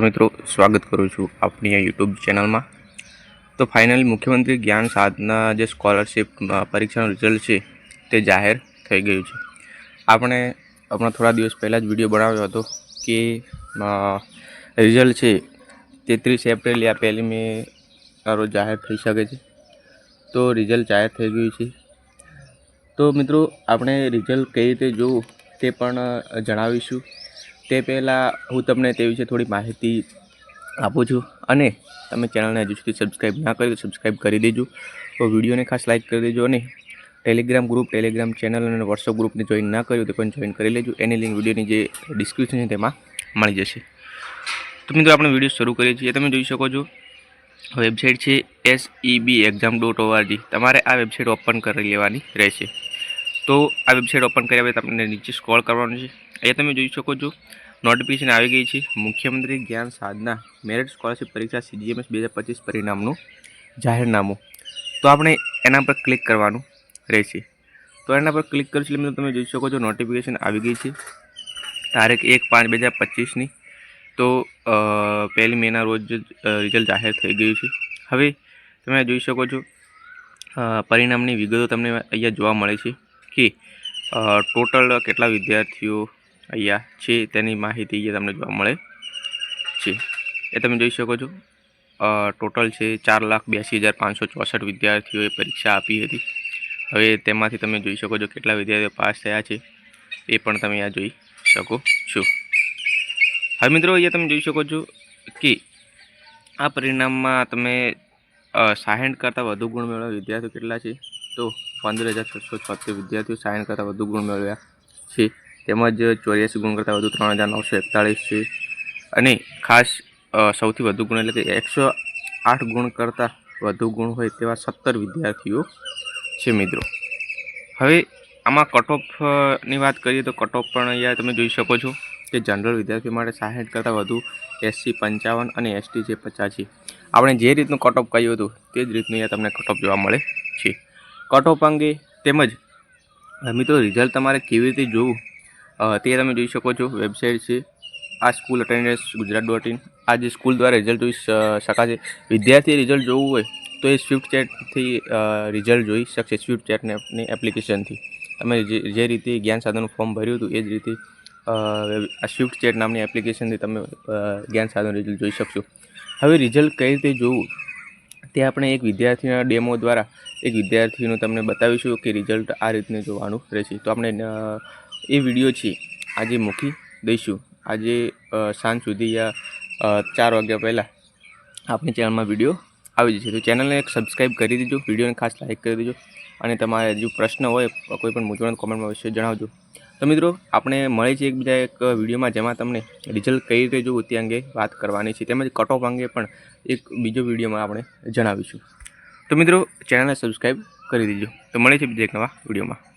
મિત્રો, સ્વાગત કરું છું આપણી આ યુટ્યુબ ચેનલમાં. તો ફાઇનલી મુખ્યમંત્રી જ્ઞાન સાધના જે સ્કોલરશિપ પરીક્ષાનું રિઝલ્ટ છે તે જાહેર થઈ ગયું છે. આપણે હમણાં થોડા દિવસ પહેલાં જ વીડિયો બનાવ્યો હતો કે રિઝલ્ટ છે તેત્રીસ એપ્રિલ યા પહેલી મે રોજ જાહેર થઈ શકે છે. તો રિઝલ્ટ જાહેર થઈ ગયું છે. તો મિત્રો, આપણે રિઝલ્ટ કઈ રીતે જોવું તે પણ જણાવીશું. તે પહેલાં હું તમને તે વિશે થોડી માહિતી આપું છું અને તમે ચેનલને હજુ સુધી સબસ્ક્રાઈબ ના કરી તો સબસ્ક્રાઈબ કરી દેજો. તો વિડીયોને ખાસ લાઇક કરી દેજો અને ટેલિગ્રામ ગ્રુપ ટેલિગ્રામ ચેનલ અને વોટ્સઅપ ગ્રુપને જોઈન ના કર્યું તો પણ જોઈન કરી લેજો. એની લિંક વિડીયોની જે ડિસ્ક્રિપ્શન છે તેમાં મળી જશે. તો મિત્રો આપણે વીડિયો શરૂ કરીએ છીએ. તમે જોઈ શકો છો વેબસાઇટ છે S E B exam dot ORG તમારે આ વેબસાઇટ ઓપન કરી લેવાની રહેશે. તો આ વેબસાઇટ ઓપન કર્યા પછી તમને નીચે સ્ક્રોલ કરવાનું છે. અહીંયા તમે જોઈ શકો છો નોટિફિકેશન આવી ગઈ છે. મુખ્યમંત્રી જ્ઞાન સાધના મેરિટ સ્કોલરશિપ પરીક્ષા સીજીએમએસ બે હજાર પચીસ પરિણામનું જાહેરનામું. તો આપણે એના પર ક્લિક કરવાનું રહેશે. તો એના પર ક્લિક કરશો એટલે મિત્રો તમે જોઈ શકો છો નોટિફિકેશન આવી ગઈ છે. તારીખ એક પાંચ બે હજાર પચીસની તો પહેલી મેના રોજ રિઝલ્ટ જાહેર થઈ ગયું છે. હવે તમે જોઈ શકો છો પરિણામની વિગતો તમને અહીંયા જોવા મળે છે કે ટોટલ કેટલા વિદ્યાર્થીઓ અહીંયા છે તેની માહિતી અહીંયા તમને જોવા મળે છે. એ તમે જોઈ શકો છો. ટોટલ છે ચાર લાખ બ્યાસી હજાર પાંચસો ચોસઠ વિદ્યાર્થીઓએ પરીક્ષા આપી હતી. હવે તેમાંથી તમે જોઈ શકો છો કેટલા વિદ્યાર્થીઓ પાસ થયા છે એ પણ તમે અહીંયા જોઈ શકો છો. હવે મિત્રો અહીંયા તમે જોઈ શકો છો કે આ પરિણામમાં તમે સાહીઠ કરતાં વધુ ગુણ મેળવ્યા વિદ્યાર્થીઓ કેટલા છે? તો પંદર હજાર છસો છોતેર વિદ્યાર્થીઓ સાયન્સ કરતાં વધુ ગુણ મેળવ્યા છે. તેમજ ચોર્યાસી ગુણ કરતાં વધુ ત્રણ હજાર નવસો એકતાળીસ છે. અને ખાસ સૌથી વધુ ગુણ એટલે કે એકસો આઠ ગુણ કરતાં વધુ ગુણ હોય તેવા સત્તર વિદ્યાર્થીઓ છે મિત્રો. હવે આમાં કટ વાત કરીએ તો કટ પણ અહીંયા તમે જોઈ શકો છો કે જનરલ વિદ્યાર્થીઓ માટે સાહીઠ કરતાં વધુ એસસી પંચાવન અને એસટી છે પચાસી. આપણે જે રીતનું કટ કહ્યું હતું તે જ રીતનું અહીંયા તમને કટ જોવા મળે છે. કટ અંગે તેમજ મિત્રો રિઝલ્ટ તમારે કેવી રીતે જોવું તે તમે જોઈ શકો છો વેબસાઇટ છે. આ school attendance Gujarat dot in આ જે સ્કૂલ દ્વારા રિઝલ્ટ જોઈ શકાશે. વિદ્યાર્થી રિઝલ્ટ જોવું હોય, તો એ સ્વિફ્ટ ચેટથી રિઝલ્ટ જોઈ શકશે સ્વિફ્ટ ચેટની એપ્લિકેશનથી તમે જે રીતે જ્ઞાન સાધનનું ફોર્મ ભર્યું હતું, એ જ રીતે સ્વિફ્ટ ચેટ નામની એપ્લિકેશનથી તમે જ્ઞાન સાધન રિઝલ્ટ જોઈ શકશો. હવે રિઝલ્ટ કઈ રીતે જોવું? તે આપણે એક વિદ્યાર્થીના ડેમો દ્વારા એક વિદ્યાર્થીનું તમને બતાવીશું કે રિઝલ્ટ આ રીતનું જોવાનું રહેશે. તો આપણે એ વીડિયો છે, આજે મૂકી દઈશું. આજે સાંજ સુધી યા ચાર વાગ્યા પહેલાં આપણી ચેનલમાં વીડિયો આવી જશે. તો ચેનલને એક સબસ્ક્રાઈબ કરી દેજો, વિડીયોને ખાસ લાઇક કરી દેજો અને તમારે જો પ્રશ્ન હોય, કોઈ પણ મૂંઝવણ કોમેન્ટમાં વિશે જણાવજો. તો મિત્રો, આપણે મળે છે એકબીજા એક વિડીયોમાં જેમાં તમને રિઝલ્ટ કઈ રીતે જોવું તે અંગે વાત કરવાની છે, તેમજ કટ ઓફ અંગે પણ એક બીજો વિડીયોમાં આપણે જણાવીશું. તો મિત્રો ચેનલને સબસ્ક્રાઈબ કરી દેજો. તો મળે છે બીજા એક નવા વિડીયોમાં.